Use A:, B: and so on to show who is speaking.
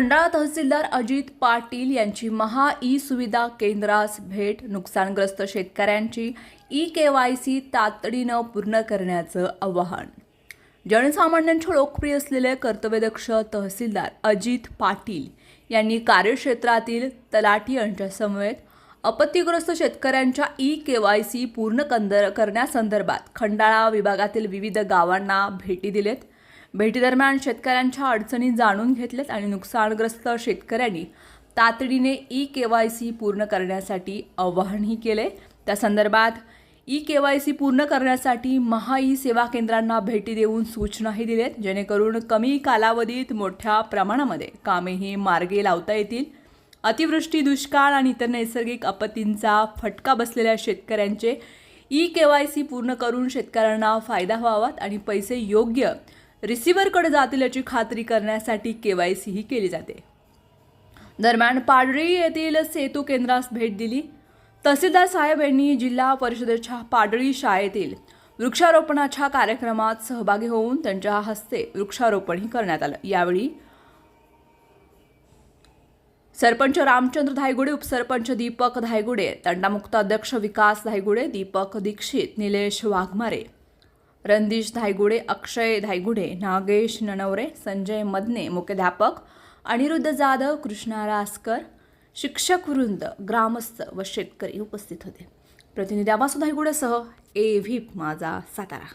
A: खंडाळा तहसीलदार अजित पाटील यांची महा ई सुविधा केंद्रास भेट. नुकसानग्रस्त शेतकऱ्यांची ई के वाय सी तातडीनं पूर्ण करण्याचं आवाहन. जनसामान्यांचे लोकप्रिय असलेले कर्तव्यदक्ष तहसीलदार अजित पाटील यांनी कार्यक्षेत्रातील तलाठी यांच्यासमवेत आपत्तीग्रस्त शेतकऱ्यांच्या ई के वाय सी पूर्ण कंदर करण्यासंदर्भात खंडाळा विभागातील विविध गावांना भेटी दिलेत. भेटीदरम्यान शेतकऱ्यांच्या अडचणी जाणून घेतल्यात आणि नुकसानग्रस्त शेतकऱ्यांनी तातडीने ई के वाय सी पूर्ण करण्यासाठी आवाहनही केले. त्या संदर्भात ई के वाय सी पूर्ण करण्यासाठी महा ई सेवा केंद्रांना भेटी देऊन सूचनाही दिल्यात जेणेकरून कमी कालावधीत मोठ्या प्रमाणामध्ये कामेही मार्गे लावता येतील. अतिवृष्टी दुष्काळ आणि इतर नैसर्गिक आपत्तींचा फटका बसलेल्या शेतकऱ्यांचे ई के वाय सी पूर्ण करून शेतकऱ्यांना फायदा व्हावात आणि पैसे योग्य रिसिव्हरकडे जातील याची खात्री करण्यासाठी के वाय सी ही केली जाते. दरम्यान पाडळी येथील सेतू केंद्रास भेट दिली. तहसीलदार साहेब यांनी जिल्हा परिषदेच्या पाडळी शाळेतील वृक्षारोपणाच्या कार्यक्रमात सहभागी होऊन त्यांच्या हस्ते वृक्षारोपणही करण्यात आलं. यावेळी सरपंच रामचंद्र धायगुडे उपसरपंच दीपक धायगुडे तंडामुक्त अध्यक्ष विकास धायगुडे दीपक दीक्षित निलेश वाघमारे रणदीश धायगुडे अक्षय धायगुडे नागेश ननवरे संजय मदने मुख्याध्यापक अनिरुद्ध जाधव कृष्णा रासकर शिक्षक वृंद ग्रामस्थ व शेतकरी उपस्थित होते. प्रतिनिधी आबासू धायगुडेसह ए व्हीप माझा सातारा.